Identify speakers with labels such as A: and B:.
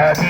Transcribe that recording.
A: கலங்காதே